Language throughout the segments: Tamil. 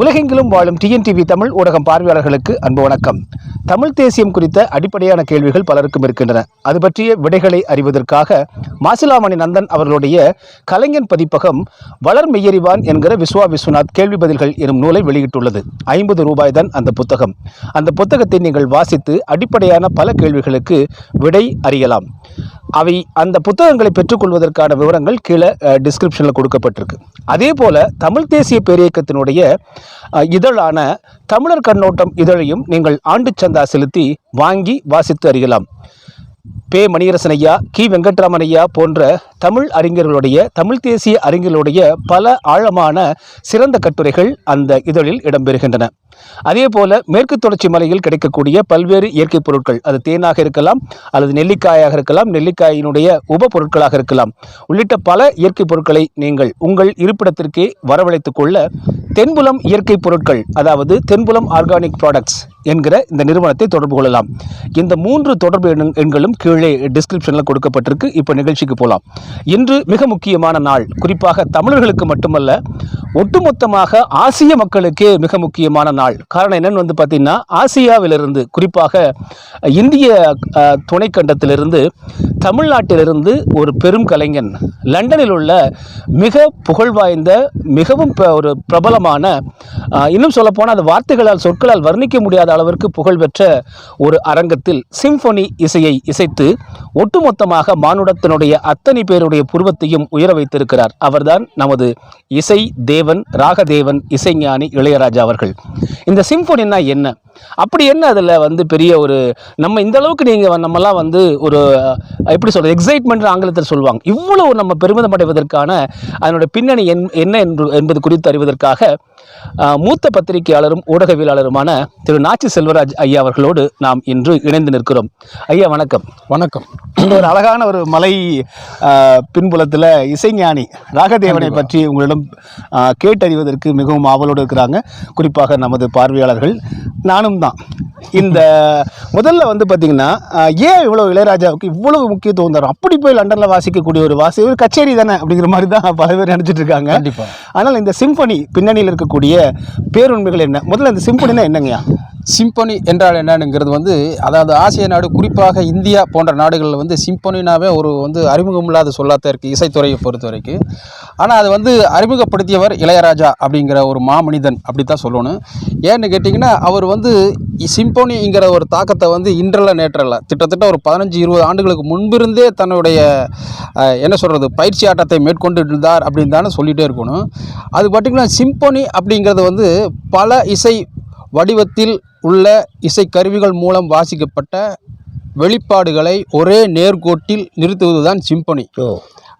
உலகெங்கிலும் வாழும் டிஎன்டிவி தமிழ் ஊடகம் பார்வையாளர்களுக்கு அன்பு வணக்கம். தமிழ் தேசியம் குறித்த அடிப்படையான கேள்விகள் பலருக்கும் இருக்கின்றன. அது பற்றிய விடைகளை அறிவதற்காக மாசிலாமணி நந்தன் அவர்களுடைய கலைஞன் பதிப்பகம் வளர் மெய்யறிவான் என்கிற விஸ்வா விஸ்வநாத் கேள்வி பதில்கள் எனும் நூலை வெளியிட்டுள்ளது. ஐம்பது ரூபாய் தான் அந்த புத்தகம். அந்த புத்தகத்தை நீங்கள் வாசித்து அடிப்படையான பல கேள்விகளுக்கு விடை அறியலாம். அவை அந்த புத்தகங்களை பெற்றுக்கொள்வதற்கான விவரங்கள் கீழே டிஸ்கிரிப்ஷனில் கொடுக்கப்பட்டிருக்கு. அதே போல தமிழ் தேசிய பேரியக்கத்தினுடைய இதழான தமிழர் கண்ணோட்டம் இதழையும் நீங்கள் ஆண்டு சந்தா செலுத்தி வாங்கி வாசித்து அறியலாம். பே மணியரசன் ஐயா கி. வெங்கட்ராமன் ஐயா போன்ற தமிழ் அறிஞர்களுடைய தமிழ் தேசிய அறிஞர்களுடைய பல ஆழமான சிறந்த கட்டுரைகள் அந்த இதழில் இடம்பெறுகின்றன. அதே போல மேற்கு தொடர்ச்சி மலையில் கிடைக்கக்கூடிய பல்வேறு இயற்கை பொருட்கள் அது தேனாக இருக்கலாம் அல்லது நெல்லிக்காயாக இருக்கலாம் நெல்லிக்காயினுடைய உப பொருட்களாக இருக்கலாம். உள்ளிட்ட பல இயற்கை பொருட்களை நீங்கள் உங்கள் இருப்பிடத்திற்கே வரவழைத்துக் கொள்ள தென்புலம் இயற்கை பொருட்கள் அதாவது தென்புலம் ஆர்கானிக் ப்ராடக்ட்ஸ் என்கிற இந்த நிறுவனத்தை தொடர்பு கொள்ளலாம். இந்த மூன்று தொடர்பு எண்களும் கீழே டிஸ்கிரிப்ஷனில் கொடுக்கப்பட்டிருக்கு. இப்போ நிகழ்ச்சிக்கு போகலாம் இன்று மிக முக்கியமான நாள். குறிப்பாக தமிழர்களுக்கு மட்டுமல்ல ஒட்டுமொத்தமாக ஆசிய மக்களுக்கே மிக முக்கியமான நாள். காரணம் என்னன்னு வந்து பார்த்தீங்கன்னா ஆசியாவிலிருந்து குறிப்பாக இந்திய துணைக்கண்டத்திலிருந்து தமிழ்நாட்டிலிருந்து ஒரு பெரும் கலைஞன் லண்டனில் உள்ள மிக புகழ்வாய்ந்த மிகவும் ஒரு பிரபலமான இன்னும் சொல்லப்போனால் அந்த வார்த்தைகளால் சொற்களால் வர்ணிக்க முடியாத அளவிற்கு புகழ்பெற்ற ஒரு அரங்கத்தில் சிம்பொனி இசையை இசைத்து ஒட்டுமொத்தமாக மானுடத்தினுடைய அத்தனை பேருடைய புருவத்தையும் உயர வைத்திருக்கிறார். அவர்தான் நமது இசை தேவன் ராகதேவன் இசைஞானி இளையராஜா அவர்கள். இந்த சிம்பொனின்னா என்ன? அப்படி என்ன அதில் வந்து பெரிய ஒரு நம்ம இந்த அளவுக்கு நீங்கள் நம்மலாம் வந்து ஒரு எப்படி சொல்கிறது எக்ஸைட்மெண்ட் ஆங்கிலத்தில் சொல்லுவாங்க. இவ்வளவு நம்ம பெருமிதம் அடைவதற்கான அதனுடைய பின்னணி என் என்ன என்று என்பது குறித்து அறிவதற்காக மூத்த பத்திரிகையாளரும் ஊடகவியலாளருமான திரு நாச்சி செல்வராஜ் ஐயா அவர்களோடு நாம் இன்று இணைந்து நிற்கிறோம். ஐயா வணக்கம். வணக்கம். ஒரு அழகான ஒரு மலை பின்புலத்தில் இசைஞானி ராகதேவனை பற்றி உங்களிடம் கேட்டறிவதற்கு மிகவும் ஆவலோடு இருக்கிறாங்க. குறிப்பாக நமது பார்வையாளர்கள். நானும் தான். இந்த முதல்ல வந்து பார்த்தீங்கன்னா ஏன் இவ்வளோ இளையராஜாவுக்கு இவ்வளவு முக்கியத்துவம் தரும்? அப்படி போய் லண்டனில் வாசிக்கக்கூடிய ஒரு வாசி ஒரு கச்சேரி தானே அப்படிங்கிற மாதிரி தான் பல பேர் நினச்சிட்டு இருக்காங்க. ஆனால் இந்த சிம்பனி பின்னணியில் இருக்கக்கூடிய பேருண்மைகள் என்ன? முதல்ல இந்த சிம்பனினா என்னங்கய்யா? சிம்பொனி என்றால் என்னங்கிறது வந்து அதாவது ஆசிய நாடு குறிப்பாக இந்தியா போன்ற நாடுகளில் வந்து சிம்பொனினாவே ஒரு வந்து அறிமுகம் இல்லாத சொல்லாத்த இருக்குது இசைத்துறையை பொறுத்த வரைக்கும். ஆனால் அது வந்து அறிமுகப்படுத்தியவர் இளையராஜா அப்படிங்கிற ஒரு மாமனிதன் அப்படி தான் சொல்லணும். ஏன்னு கேட்டிங்கன்னா அவர் வந்து சிம்பொனிங்கிற ஒரு தாக்கத்தை வந்து இன்றல நேற்றல கிட்டத்தட்ட ஒரு பதினஞ்சு இருபது ஆண்டுகளுக்கு முன்பிருந்தே தன்னுடைய என்ன சொல்கிறது பயிற்சி ஆட்டத்தை மேற்கொண்டு இருந்தார் அப்படின்னு தானே சொல்லிகிட்டே இருக்கணும். அது பார்த்திங்கன்னா சிம்பொனி அப்படிங்கிறது வந்து பல இசை வடிவத்தில் உள்ள இசைக்கருவிகள் மூலம் வாசிக்கப்பட்ட வெளிப்பாடுகளை ஒரே நேர்கோட்டில் நிறுத்துவதுதான் சிம்பொனி.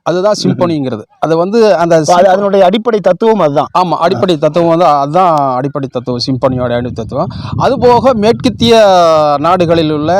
அதுதான் சிம்பொனிங்கிறது. அது வந்து அந்த அதனுடைய அடிப்படை தத்துவம் அதுதான். ஆமாம் அடிப்படை தத்துவம் வந்து அதுதான் அடிப்படை தத்துவம் சிம்பனியோட அடி தத்துவம். அதுபோக மேற்கத்திய நாடுகளில் உள்ள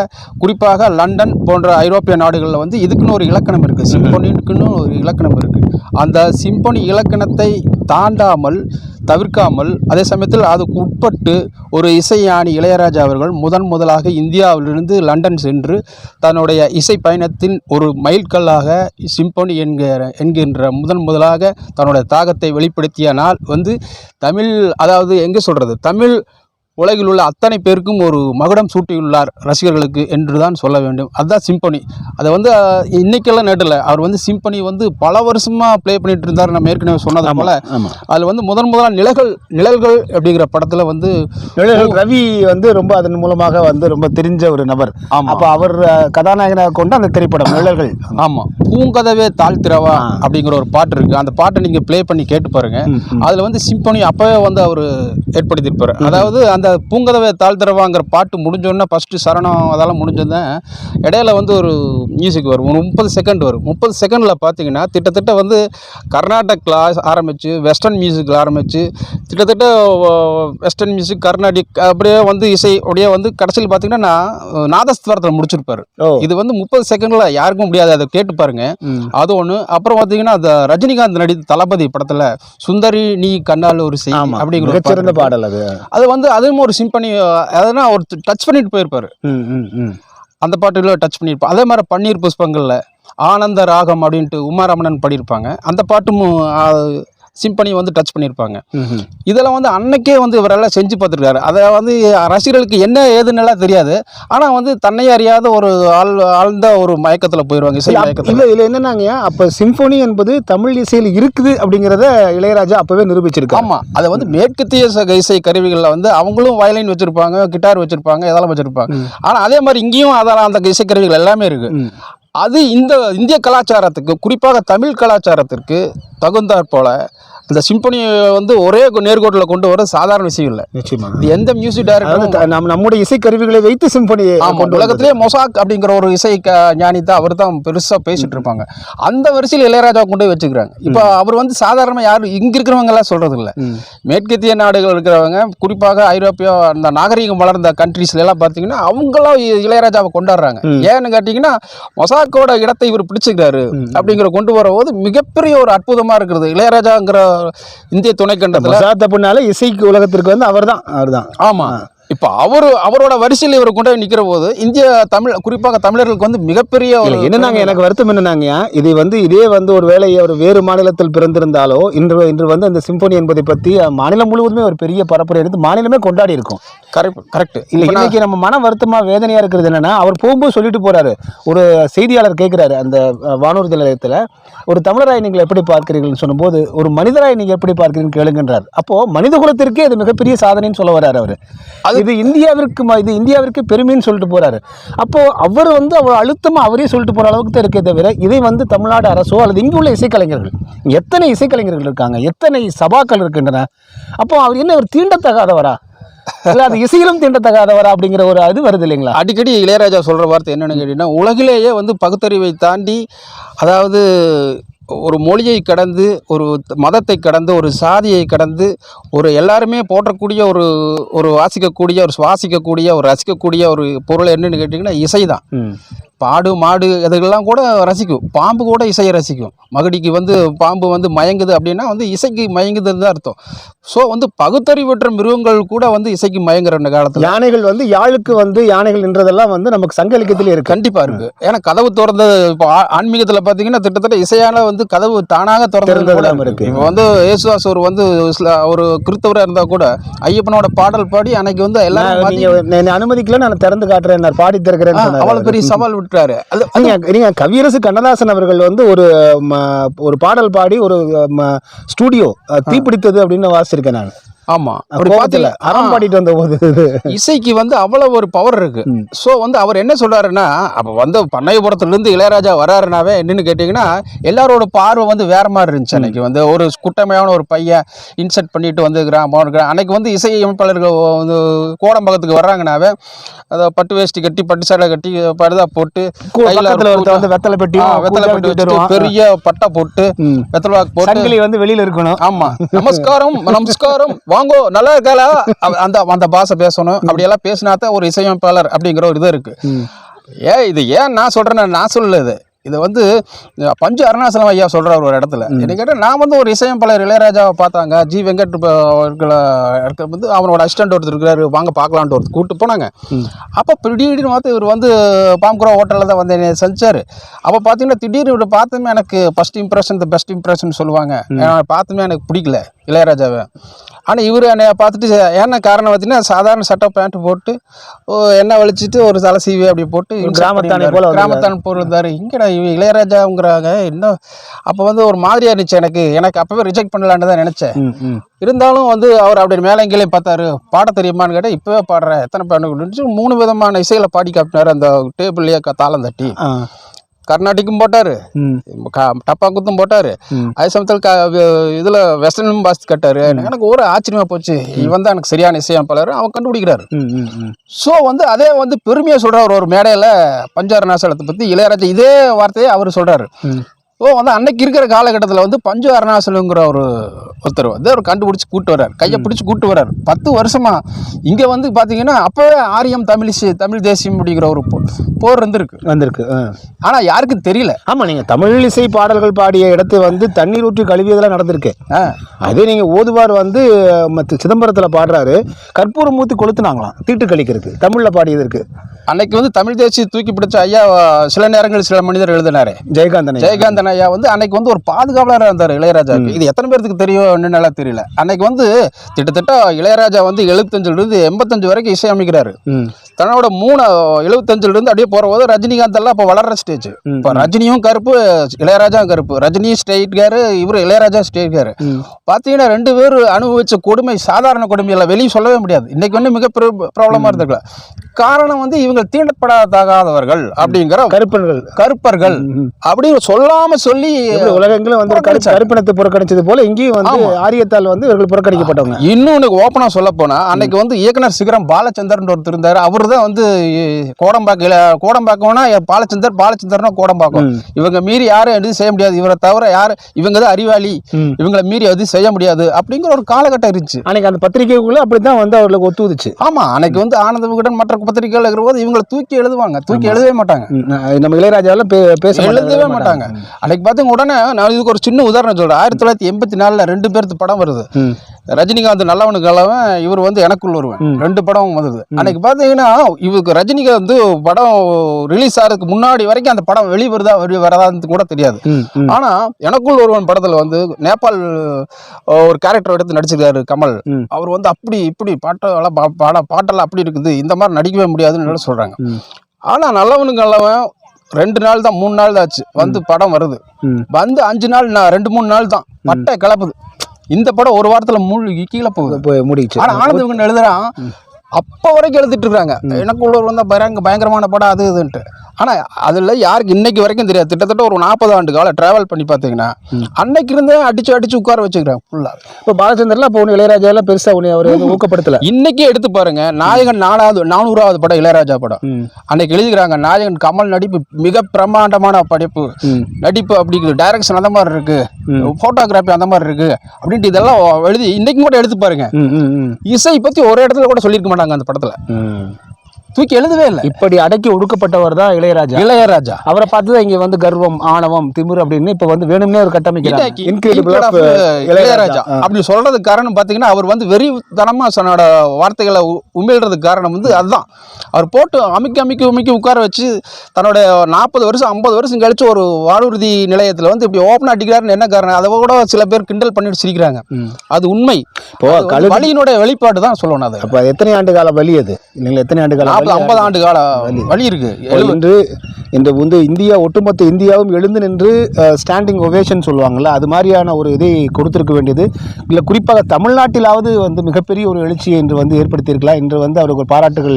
குறிப்பாக லண்டன் போன்ற ஐரோப்பிய நாடுகளில் வந்து இதுக்குன்னு ஒரு இலக்கணம் இருக்குது சிம்பொனிக்குன்னு ஒரு இலக்கணம் இருக்குது அந்த சிம்பொனி இலக்கணத்தை தாண்டாமல் தவிர்க்காமல் அதே சமயத்தில் அதுக்கு உட்பட்டு ஒரு இசைஞானி இளையராஜா அவர்கள் முதன் முதலாக இந்தியாவிலிருந்து லண்டன் சென்று தன்னுடைய இசை பயணத்தின் ஒரு மைல்கல்லாக சிம்பொனி என்கிற என்கின்ற முதன் முதலாக தன்னுடைய தாகத்தை வெளிப்படுத்திய நாள் வந்து தமிழ் அதாவது எங்கே சொல்கிறது தமிழ் உலகில் உள்ள அத்தனை பேருக்கும் ஒரு மகுடம் சூட்டியுள்ளார் ரசிகர்களுக்கு என்று தான் சொல்ல வேண்டும். அதுதான் சிம்பொனி. அதை வந்து இன்னைக்கெல்லாம் நேட்டில் அவர் வந்து சிம்பொனி வந்து பல வருஷமாக ப்ளே பண்ணிட்டு இருந்தார். நம்ம ஏற்கனவே சொன்னது போல. அதில் வந்து முதன் முதலாக நிழல்கள் நிழல்கள் அப்படிங்கிற படத்தில் வந்து நிழல்கள் ரவி வந்து ரொம்ப அதன் மூலமாக வந்து ரொம்ப தெரிஞ்ச ஒரு நபர். அப்ப அவர் கதாநாயகனாக கொண்டு அந்த திரைப்படம் நிழல்கள். ஆமாம் பூங்கதவே தாழ்த்திரவா அப்படிங்கிற ஒரு பாட்டு இருக்குது அந்த பாட்டை நீங்கள் ப்ளே பண்ணி கேட்டு பாருங்க. அதில் வந்து சிம்பொனி அப்போவே வந்து அவர் ஏற்படுத்தியிருப்பார். அதாவது அந்த பூங்கதவை தாழ்த்தரவாங்கிற பாட்டு முடிஞ்சோடனே ஃபஸ்ட்டு சரணம் அதெல்லாம் முடிஞ்சோடனே இடையில வந்து ஒரு மியூசிக் வரும். ஒரு முப்பது செகண்ட் வரும். முப்பது செகண்டில் பார்த்தீங்கன்னா கிட்டத்தட்ட வந்து கர்நாடக் கிளாஸ் ஆரம்பித்து வெஸ்டர்ன் மியூசிக்கில் ஆரம்பித்து கிட்டத்தட்ட வெஸ்டர்ன் மியூசிக் கர்நாடிக் அப்படியே வந்து இசை அப்படியே வந்து கடைசியில் பார்த்தீங்கன்னா நான் நாதஸ்வரத்தில் முடிச்சிருப்பாரு. இது வந்து முப்பது செகண்டில் யாருக்கும் முடியாது. அதை கேட்டு பாருங்க. அது ஒன்று அப்புறம் பார்த்தீங்கன்னா அந்த ரஜினிகாந்த் நடித்த தளபதி படத்தில் சுந்தரி நீ கண்ணால் ஒரு செய் ஆமா. அப்படிங்கிற பாட்டு பாடல் அது. அது வந்து அதுவும் ஒரு சிம்பனி அதனா ஒரு டச் பண்ணிட்டு போயிருப்பாரு. ம் ம் ம். அந்த பாட்டுல டச் பண்ணியிருப்பார் அதே மாதிரி பன்னீர் புஷ்பங்களில் ஆனந்த ராகம் அப்படின்ட்டு உமாரமணன் பாடியிருப்பாங்க. அந்த பாட்டும் சிம்பனி வந்து டச் பண்ணியிருப்பாங்க. இதெல்லாம் வந்து அன்னைக்கே வந்து இவரெல்லாம் செஞ்சு பார்த்துருக்காரு. அதை வந்து ரசிகர்களுக்கு என்ன ஏதுன்னெல்லாம் தெரியாது. ஆனால் வந்து தன்னை அறியாத ஒரு ஆள் ஆழ்ந்த ஒரு மயக்கத்தில் போயிடுவாங்க இசை மயக்கத்தில். இல்ல இதுல என்னன்னாங்க அப்ப சிம்பொனி என்பது தமிழ் இசையில் இருக்குது அப்படிங்கறத இளையராஜா அப்பவே நிரூபிச்சிருக்காரு. ஆமாம் அதை வந்து மேற்கத்திய இசை கருவிகளில் வந்து அவங்களும் வயலின் வச்சுருப்பாங்க கிட்டார் வச்சுருப்பாங்க இதெல்லாம் வச்சுருப்பாங்க. ஆனால் அதே மாதிரி இங்கேயும் அதெல்லாம் அந்த இசைக்கருவிகள் எல்லாமே இருக்குது. அது இந்த இந்திய கலாச்சாரத்துக்கு குறிப்பாக தமிழ் கலாச்சாரத்திற்கு தகுந்தாற் போல இந்த சிம்பனியை வந்து ஒரே நேர்கோட்டில் கொண்டு வர சாதாரண விஷயம் இல்லை. நிச்சயமா இது எந்த மியூசிக் த- நம்ம நம்முடைய இசைக்கருவிகளை வைத்து சிம்பொனி ஆமாம் கொண்டு உலகத்திலே மொசாக் அப்படிங்கிற ஒரு இசை ஞானி தான் அவர் தான் பெருசாக பேசிட்டு இருப்பாங்க. அந்த வரிசையில் இளையராஜா கொண்டு போய் வச்சுக்கிறாங்க. இப்போ அவர் வந்து சாதாரணமாக யாரும் இங்கே இருக்கிறவங்க எல்லாம் சொல்றது இல்லை. மேற்கத்திய நாடுகள் இருக்கிறவங்க குறிப்பாக ஐரோப்பியா அந்த நாகரிகம் வளர்ந்த கண்ட்ரீஸ்ல எல்லாம் பார்த்தீங்கன்னா அவங்களாம் இளையராஜாவை கொண்டாடுறாங்க. ஏன்னு கேட்டிங்கன்னா மொசாக்கோட இடத்தை இவர் பிடிச்சிக்கிறாரு. அப்படிங்கிற கொண்டு வரும்போது மிகப்பெரிய ஒரு அற்புதமாக இருக்கிறது. இளையராஜாங்கிற இந்திய துணைக்கண்டத்தில் மொசாத் அப்படின்னாலே இசைக்கு உலகத்திற்கு வந்து அவர்தான் அவர்தான். ஆமா. இப்போ அவரு அவரோட வரிசையில் இவர் கொண்டு போய் நிற்கிற போது இந்திய தமிழ் குறிப்பாக தமிழர்களுக்கு வந்து மிகப்பெரிய ஒரு என்னன்னாங்க எனக்கு வருத்தம் என்னன்னாங்க இது வந்து இதே வந்து ஒரு வேலை அவர் வேறு மாநிலத்தில் பிறந்திருந்தாலோ இன்று இன்று வந்து அந்த சிம்பொனி என்பதை பற்றி மாநிலம் முழுவதுமே ஒரு பெரிய பரப்புரை எடுத்து மாநிலமே கொண்டாடி இருக்கும். கரெக்ட் கரெக்ட் இல்ல இன்னைக்கு நம்ம மன வருத்தமா வேதனையா இருக்கிறது என்னன்னா அவர் போகும்போது சொல்லிட்டு போறாரு. ஒரு செய்தியாளர் கேட்கிறாரு அந்த வானூர்தி நிலையத்துல. ஒரு தமிழராய் நீங்கள் எப்படி பார்க்கிறீர்கள்னு சொன்னபோது ஒரு மனிதராய் நீங்க எப்படி பார்க்கிறீங்கன்னு கேளுங்கன்றார். அப்போ மனித குலத்திற்கே இது மிகப்பெரிய சாதனைன்னு சொல்ல வர்றாரு அவர். இது இந்தியாவிற்கு இது இந்தியாவிற்கு பெருமைன்னு சொல்லிட்டு போகிறாரு அப்போ அவர் வந்து அவர் அழுத்தமாக அவரே சொல்லிட்டு போகிற அளவுக்கு தான் இருக்கே தவிர இதை வந்து தமிழ்நாடு அரசோ அல்லது இங்கு உள்ள இசைக்கலைஞர்கள் எத்தனை இசைக்கலைஞர்கள் இருக்காங்க எத்தனை சபாக்கள் இருக்கின்றன அப்போ அவர் என்ன ஒரு தீண்டத்தகாதவரா? இல்லை அது இசையிலும் தீண்டத்தகாதவரா அப்படிங்கிற ஒரு இது வருது இல்லைங்களா? அடிக்கடி இளையராஜா சொல்கிற வார்த்தை என்னென்னு கேட்டிங்கன்னா உலகிலேயே வந்து பகுத்தறிவை தாண்டி அதாவது ஒரு மொழியை கடந்து ஒரு மதத்தை கடந்து ஒரு சாதியை கடந்து ஒரு எல்லாருமே போற்றக்கூடிய ஒரு ஒரு வாசிக்கக்கூடிய ஒரு சுவாசிக்கக்கூடிய ஒரு ரசிக்கக்கூடிய ஒரு பொருள் என்னன்னு கேட்டிங்கன்னா இசை தான் பாடு மாடு இதுகள்லாம் கூட ரசிக்கும். பாம்பு கூட இசையை ரசிக்கும். மகடிக்கு வந்து பாம்பு வந்து மயங்குது அப்படின்னா வந்து இசைக்கு மயங்குதுன்னு தான் அர்த்தம். ஸோ வந்து பகுத்தறிவற்ற மிருகங்கள் கூட வந்து இசைக்கு மயங்குற காலத்தில். யானைகள் வந்து யாழுக்கு வந்து யானைகள் நின்றதெல்லாம் வந்து நமக்கு சங்க இலக்கியத்திலே இருக்கு. கண்டிப்பா இருக்கு. ஏன்னா கதவு திறந்த இப்போ ஆன்மீகத்துல பாத்தீங்கன்னா கிட்டத்தட்ட இசையால வந்து கதவு தானாக திறந்ததெல்லாம் இருக்கு. இப்போ வந்து இயேசுதாஸ் ஒரு வந்து ஒரு கிறிஸ்தவரா இருந்தா கூட ஐயப்பனோட பாடல் பாடி அன்னைக்கு வந்து எல்லாரும் அனுமதிக்கல நான் திறந்து காட்டுறேன் பாடி சொன்னாரு. அவ்வளவு பெரிய. சவால் விட்டுறாரு அது அது நீங்க கவியரசு கண்ணதாசன் அவர்கள் வந்து ஒரு ஒரு பாடல் பாடி ஒரு ம, ஸ்டூடியோ தீப்பிடித்தது அப்படின்னு வாசிச்சிருக்கேன் நான். ஆமா. அப்படி பாத்தீங்க அறம் பாடிட்டு வந்த போது இசைக்கு வந்து அவ்வளவு ஒரு பவர் இருக்கு. ஸோ வந்து அவர் என்ன சொல்றாருன்னா அப்போ வந்து பண்ணையபுரத்துல இருந்து இளையராஜா வராருனாவே என்னன்னு கேட்டிங்கன்னா எல்லாரோட பார்வை வந்து வேற மாதிரி இருந்துச்சு அன்னைக்கு. வந்து ஒரு குட்டமையான ஒரு பையன் இன்செர்ட் பண்ணிட்டு வந்துக்கிறான் போனுக்கிறான் அன்னைக்கு வந்து இசை அமைப்பாளர்கள் வந்து கோடம்பகத்துக்கு வர்றாங்கனாவே அதை பட்டு வேஷ்டி கட்டி பட்டு சேலை கட்டி படுதா போட்டு வந்து வெத்தலை பெட்டி வெத்தலை பெட்டி பெரிய பட்டை போட்டு. வெத்தலை போட்டு வந்து வெளியில இருக்கணும். ஆமா. நமஸ்காரம் நமஸ்காரம் வாங்கோ நல்லா இருக்காளா? அந்த அந்த பாஷை பேசணும். அப்படியெல்லாம் பேசினா தான் ஒரு இசையமைப்பாளர் அப்படிங்கிற ஒரு இது இருக்கு. ஏன் இது ஏன் நான் சொல்றேன்னா நான் சொல்லல இது. வந்து பஞ்சு அருணாசலம் ஐயா சொல்றாரு ஒரு இடத்துல. என்ன கேட்டால் நான் வந்து ஒரு இசையமைப்பாளர் இளையராஜாவை பார்த்தாங்க. ஜி வெங்கட் ப- அவர்களை இருக்க வந்து அவனோட அசிஸ்டன்ட் ஒருத்தர் இருக்கிறாரு. வாங்க பார்க்கலான்ட்டு ஒருத்தர் கூப்பிட்டு போனாங்க. அப்போ திடீர்னு பார்த்து இவர் வந்து பாம்குரா ஹோட்டலில் தான் வந்து என்னை சந்திச்சாரு. அப்போ பார்த்தீங்கன்னா திடீர்னு இவர் பார்த்துமே எனக்கு first impression the best impression சொல்லுவாங்க. பார்த்துமே எனக்கு பிடிக்கல இளையராஜாவை. ஆனால் இவர் என்னை பார்த்துட்டு என்ன காரணம் பார்த்தீங்கன்னா சாதாரண சட்டை பேண்ட் போட்டு ஓ, எண்ணெய் வலிச்சிட்டு ஒரு தலை சீவி அப்படி போட்டு கிராமத்தானை. போல. கிராமத்தான் போல இருந்தார் இங்கடா இவன் இளையராஜாங்கிறாங்க இன்னும் அப்போ வந்து ஒரு மாதிரியா இருந்துச்சு எனக்கு. எனக்கு அப்பவே ரிஜெக்ட் பண்ணலான்னு தான் நினச்சேன். இருந்தாலும் வந்து அவர் அப்படி மேலே எங்கேயும் பார்த்தாரு. பாட தெரியுமான்னு கேட்டால் இப்போவே பாடுறேன். எத்தனை பாட்டு மூணு விதமான இசைகளை பாடி காப்பினார் அந்த டேபிள்லேயே தாளம் தட்டி. கர்நாடிக்கும் போட்டாரு. ம். க- டப்பா குத்தும் போட்டாரு. அதே சமயத்தில் க இதில் வெஸ்டர்னும் பாஸ் கட்டாரு. எனக்கு ஒரு ஆச்சரியமா போச்சு. இவன் தான் எனக்கு சரியான இசையமைப்பாளர். அவன் கண்டுபிடிக்கிறாரு. ஸோ வந்து அதே வந்து பெருமையாக சொல்கிறார் ஒரு மேடையில் பஞ்சார நாசலத்தை பற்றி இளையராஜா இதே வார்த்தையை அவர் சொல்கிறாரு. ஸோ வந்து அன்னைக்கு இருக்கிற காலகட்டத்தில் வந்து பஞ்சு அருணாசலுங்கிற ஒரு ஒருத்தர் வந்து அவர் கண்டுபிடிச்சி கூட்டு வர்றார். கையை பிடிச்சி கூட்டு வர்றார். பத்து வருஷமா இங்கே வந்து பார்த்தீங்கன்னா அப்போவே ஆரியம் தமிழிசை தமிழ் தேசியம் அப்படிங்கிற ஒரு போர் வந்திருக்கு. ஆ. ஆனால் யாருக்கும் தெரியல. ஆமா நீங்க தமிழ் இசை பாடல்கள் பாடிய இடத்து வந்து தண்ணீர் ஊற்றி கழுவியதெல்லாம் நடந்திருக்கு. அதே நீங்க ஓதுவார் வந்து சிதம்பரத்துல பாடுறாரு. கற்பூரம் ஊத்தி கொளுத்துனாங்களாம் தீட்டு கழிக்கிறது தமிழ்ல பாடியது இருக்கு. அன்னைக்கு வந்து தமிழ் தேசிய தூக்கி பிடிச்ச ஐயா சில நேரங்கள் சில மனிதர் எழுதினாரு. ஜெயகாந்தன். ஜெயகாந்தன் ஐயா வந்து அன்னைக்கு வந்து ஒரு பாதுகாவலராக இருந்தார் இளையராஜாவுக்கு. இது எத்தனை பேருக்கு தெரியும் நல்லா தெரியல. அன்னைக்கு வந்து கிட்டத்தட்ட இளையராஜா வந்து எழுபத்தஞ்சுல இருந்து எண்பத்தஞ்சு வரைக்கும் இசையமைக்கிறாரு ம். தன்னோட மூணு எழுபத்தஞ்சுல இருந்து அப்படியே போற போது ரஜினிகாந்த் எல்லாம் இப்போ வளர்ற ஸ்டேஜ் இப்போ ரஜினியும் கருப்பு இளையராஜாவும் கருப்பு. ரஜினி ஸ்ட்ரெயிட் காரு இவர் இளையராஜா ஸ்ட்ரெயிட் காரு. பார்த்தீங்கன்னா ரெண்டு பேரும் அனுபவிச்ச கொடுமை சாதாரண கொடுமை இல்லை வெளியே சொல்லவே முடியாது. இன்னைக்கு வந்து மிக ப்ராப்ளமாக இருந்திருக்கலாம். காரணம் வந்து இவங்க தீண்டப்படாதவர்கள் அப்படிங்கிற கருப்பர்கள். கருப்பர்கள் அப்படின்னு சொல்லாம சொல்லி உலகங்களும் வந்து. கருப்பினத்தை புறக்கணிச்சது போல இங்கேயும் வந்து. ஆரியத்தால் வந்து இவர்கள் புறக்கணிக்கப்பட்டவங்க. இன்னொன்னு ஓப்பனா சொல்ல போனா அன்னைக்கு வந்து இயக்குனர் சிகரம் பாலச்சந்தர்ன்ற ஒருத்தர் இருந்தாரு. அவரு தான் வந்து கோடம்பாக்க கோடம்பாக்கம்னா பாலச்சந்தர் பாலச்சந்தர்னா கோடம்பாக்கம். இவங்க மீறி யாரும் எதுவும் செய்ய முடியாது. இவரை தவிர யாரு இவங்க தான் அறிவாளி. இவங்களை மீறி எதுவும் செய்ய முடியாது அப்படிங்கிற ஒரு காலகட்டம் இருந்துச்சு. அன்னைக்கு அந்த பத்திரிகைக்குள்ள அப்படித்தான் வந்து அவர்களுக்கு ஒத்துவுதுச்சு ஆமா அன்னைக்கு வந்து ஆனந்த விகடன் மற்ற பத்திரிகைகள் இருக்கிற போது இவங்களை தூக்கி எழுதுவாங்க. தூக்கி எழுதவே மாட்டாங்க. நம்ம இளையராஜாவெல்லாம் பேச எழுதவே மாட்டாங்க. அன்னைக்கு பார்த்தீங்க உடனே நான் இதுக்கு ஒரு சின்ன உதாரணம் சொல்றேன். ஆயிரத்தி தொள்ளாயிரத்தி எண்பத்தி நாலுல ரெண்டு பேர்த்து படம் வருது. ரஜினிகாந்த் நல்லவனுக்கு நல்லவன் இவர் வந்து எனக்குள்ள வருவன் ம். ரெண்டு படம் வந்தது. அன்னைக்கு பார்த்தீங்கன்னா இவருக்கு ரஜினிகாந்த் படம் ரிலீஸ் ஆகிறதுக்கு முன்னாடி வரைக்கும் அந்த படம் வெளி வருதா வெளி வராதான்னு கூட தெரியாது. ஆனா எனக்குள் ஒருவன் படத்துல வந்து நேபாள் ஒரு கேரக்டர் எடுத்து நடிச்சிருக்காரு கமல். அவர் வந்து அப்படி இப்படி பாட்டெல்லாம் பாட பாட்டெல்லாம் அப்படி இருக்குது இந்த மாதிரி நடிக்கவே முடியாதுன்னு சொல்றாங்க. ஆனா நல்லவனுக்கு நல்லவன் ரெண்டு நாள் தான் மூணு நாள் தான் ஆச்சு. வந்து படம் வருது. வந்து அஞ்சு நாள் நான் ரெண்டு மூணு நாள் தான். பட்டை கிளப்புது. இந்த படம் ஒரு வாரத்துல மூழ்கி கீழே போகுது. போய் முடிச்சு ஆனா ஆனந்தவங்க எழுதுறான் அப்ப வரைக்கும் எழுதிட்டு இருக்காங்க எனக்கு உள்ளவர் வந்தா பயங்க பயங்கரமான படம் அது இதுன்ட்டு. ஆனா அதுல யாருக்கு இன்னைக்கு வரைக்கும் தெரியாது. கிட்டத்தட்ட ஒரு நாற்பது ஆண்டு காலம் டிராவல் பண்ணி பார்த்தீங்கன்னா அன்னைக்கு இருந்தே அடிச்சு அடிச்சு உட்கார வச்சுக்கிறாங்க ஃபுல்லா இப்போ பாலச்சந்தர்லாம் இப்போ ஒன்று இளையராஜா எல்லாம் பெருசா ஒன்று அவர் ஊக்கப்படுத்தல? இன்னைக்கே எடுத்து பாருங்க நாயகன் நாலாவது நானூறாவது படம் இளையராஜா படம். அன்னைக்கு எழுதிக்கிறாங்க நாயகன் கமல் நடிப்பு மிக பிரம்மாண்டமான படைப்பு. நடிப்பு அப்படிங்கிற டைரக்ஷன் அந்த மாதிரி இருக்கு. ம். போட்டோகிராஃபி அந்த மாதிரி இருக்கு. அப்படின்ட்டு இதெல்லாம் எழுதி இன்னைக்கும் கூட எடுத்து பாருங்க. இசை பத்தி ஒரு இடத்துல கூட சொல்லியிருக்க மாட்டாங்க அந்த படத்துல. தூக்கி எழுதவே இல்லை. இப்படி அடக்கி ஒடுக்கப்பட்டவர் தான் இளையராஜா. இளையராஜா. அவரை பார்த்து தான் இங்க வந்து கர்வம் ஆணவம் திமிரு அப்படின்னு இப்ப வந்து வேணும்னே ஒரு இன்கிரெடிபிள் Incredible of இளையராஜா. அப்படி சொல்றதுக்கு காரணம் பாத்தீங்கன்னா அவர் வந்து வெறித்தனமா தன்னோட வார்த்தைகளை உமிழ்றதுக்கு காரணம் வந்து அதுதான். அவர் போட்டு அமுக்கி அமுக்கி அமுக்கி உட்கார வச்சு தன்னோட நாற்பது வருஷம் ஐம்பது வருஷம் கழிச்சு ஒரு வானூர்தி நிலையத்துல வந்து இப்படி ஓப்பன் அடிக்கிறாருன்னு என்ன காரணம்? அதை கூட சில பேர் கிண்டல் பண்ணிட்டு சிரிக்கிறாங்க. அது உண்மை. இப்போ வலியினுடைய வெளிப்பாடு தான் சொல்லணும் அது. அப்ப எத்தனை ஆண்டு கால வலி அது? இல்லைங்களா எத்தனை ஆண்டு கால வலி? ஐம்பது ஆண்டு கால வலி. இருக்கு. இன்று இந்த வந்து இந்தியா ஒட்டுமொத்த இந்தியாவும் எழுந்து நின்று ஸ்டாண்டிங் ஒவேஷன் சொல்லுவாங்கல்ல அது மாதிரியான ஒரு இதை கொடுத்திருக்க வேண்டியது. இல்லை குறிப்பாக தமிழ்நாட்டிலாவது வந்து மிகப்பெரிய ஒரு எழுச்சியை இன்று வந்து ஏற்படுத்தியிருக்கலாம். இன்று வந்து அவருக்கு ஒரு பாராட்டுகள்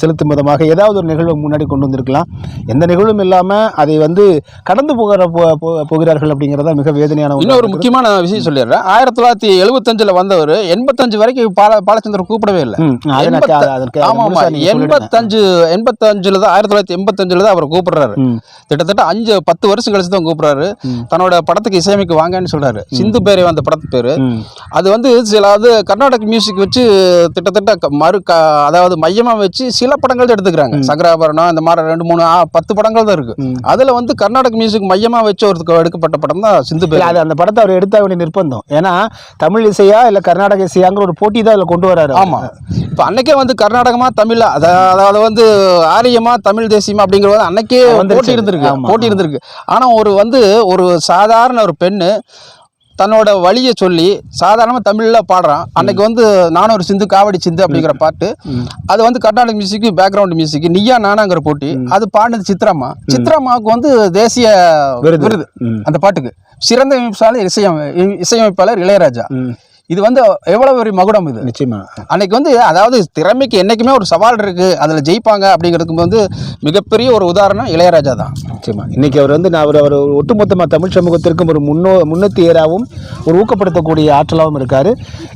செலுத்தும் விதமாக ஏதாவது ஒரு நிகழ்வை முன்னாடி கொண்டு வந்திருக்கலாம். எந்த நிகழ்வும் இல்லாமல் அதை வந்து கடந்து போகிற போகிறார்கள் அப்படிங்கிறதா மிக வேதனையான இன்னொரு. முக்கியமான விஷயம் சொல்லிடுறேன். ஆயிரத்தி தொள்ளாயிரத்தி எழுபத்தஞ்சுல வந்தவர் எண்பத்தஞ்சு வரைக்கும் பால பாலச்சந்திரன் கூப்பிடவே இல்லை. எண்பத்தஞ்சு எண்பத்தஞ்சுல தான் ஆயிரத்தி தொள்ளாயிரத்தி எண்பத்தஞ்சுல தான் அவர் கூப்பிடுறாரு. கிட்டத்தட்ட அஞ்சு பத்து வருஷம் கழிச்சு தான் கூப்பிடுறாரு. தன்னோட படத்துக்கு இசையமைக்க வாங்கன்னு சொல்றாரு. சிந்து பேரே அந்த படத்து பேரு. அது வந்து சில அது கர்நாடக மியூசிக் வச்சு திட்டத்தட்ட க- மறு அதாவது மையமா வச்சு சில படங்கள் தான் எடுத்துக்கிறாங்க. சங்கராபரணம் இந்த மாதிரி ரெண்டு மூணு பத்து படங்கள் தான் இருக்கு. அதுல வந்து கர்நாடக மியூசிக் மையமா வச்சு ஒரு எடுக்கப்பட்ட படம் தான் சிந்து பேர். அது அந்த படத்தை அவர் எடுத்த வேண்டிய நிர்பந்தம். ஏன்னா தமிழ் இசையா இல்ல கர்நாடக இசையாங்கிற ஒரு போட்டி தான் இதுல கொண்டு வராரு ஆமா. இப்ப அன்னைக்கே வந்து கர்நாடகமா தமிழா அதா- அதாவது வந்து ஆரியமா தமிழ் தேசியமா அப்படிங்கிறது அன்னைக்கே. போட்டி இருந்திருக்கு போட்டி. இருந்திருக்கு ஆனா ஒரு வந்து ஒரு சாதாரண ஒரு பெண்ணு தன்னோட வழியை சொல்லி சாதாரணமாக தமிழில் பாடுறான். அன்னைக்கு வந்து நானும் ஒரு சிந்து காவடி சிந்து அப்படிங்கிற பாட்டு. அது வந்து கர்நாடக மியூசிக் பேக்ரவுண்ட் மியூசிக் நீயா நானாங்கிற போட்டி. அது பாடினது சித்ராமா சித்ராமாவுக்கு வந்து தேசிய விருது. அந்த பாட்டுக்கு. சிறந்த இசையமைப்பாளர் இசையமை இசையமைப்பாளர் இளையராஜா. இது வந்து எவ்வளவு ஒரு மகுடம் இது? நிச்சயமா. அன்னைக்கு வந்து அதாவது திறமைக்கு என்னைக்குமே ஒரு சவால் இருக்கு அதில் ஜெயிப்பாங்க அப்படிங்கிறதுக்கு வந்து மிகப்பெரிய ஒரு உதாரணம் இளையராஜா தான். நிச்சயமா. இன்னைக்கு அவர் வந்து நான் அவர் அவர் ஒட்டுமொத்தமாக தமிழ் சமூகத்திற்கும் ஒரு முன்னோ முன்னெத்தி ஏறாவும் ஒரு ஊக்கப்படுத்தக்கூடிய ஆற்றலாகவும் இருக்காரு.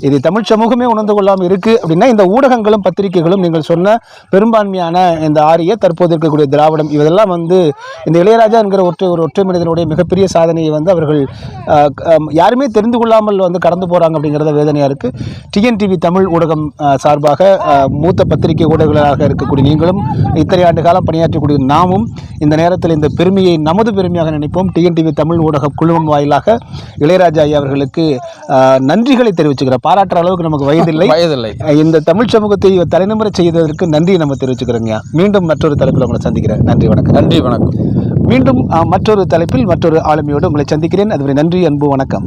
இது தமிழ் சமூகமே உணர்ந்து கொள்ளாமல் இருக்கு அப்படின்னா இந்த ஊடகங்களும் பத்திரிகைகளும் நீங்கள் சொன்ன பெரும்பான்மையான இந்த ஆரிய தற்போது இருக்கக்கூடிய திராவிடம் இதெல்லாம் வந்து இந்த இளையராஜா என்கிற ஒற்றை ஒரு ஒற்றை மனிதனுடைய மிகப்பெரிய சாதனையை வந்து அவர்கள் யாருமே தெரிந்து கொள்ளாமல் வந்து கடந்து போறாங்க அப்படிங்கிறத வேதனையா இருக்கு. டிஎன்டிவி தமிழ் ஊடகம் சார்பாக மூத்த பத்திரிகை ஊடகங்களாக இருக்கக்கூடிய நீங்களும் இத்தனை ஆண்டு காலம் பணியாற்றக்கூடிய நாமும் இந்த நேரத்தில் இந்த பெருமையை நமது பெருமையாக நினைப்போம். டிஎன்டிவி தமிழ் ஊடக குழுமம் வாயிலாக இளையராஜா ஐயா அவர்களுக்கு நன்றிகளை தெரிவிச்சுக்கிறேன் பாராட்டுற அளவுக்கு நமக்கு வயதில்லை. வயதில்லை. இந்த தமிழ் சமூகத்தை தலைநிமிர செய்ததற்கு நன்றி நம்ம தெரிவிச்சுக்கிறோங்க மீண்டும் மற்றொரு தலைப்பில் உங்களை சந்திக்கிறேன். நன்றி வணக்கம். நன்றி வணக்கம். மீண்டும் மற்றொரு தலைப்பில் மற்றொரு ஆளுமையோடு உங்களை சந்திக்கிறேன். அதுவரை நன்றி அன்பு வணக்கம்.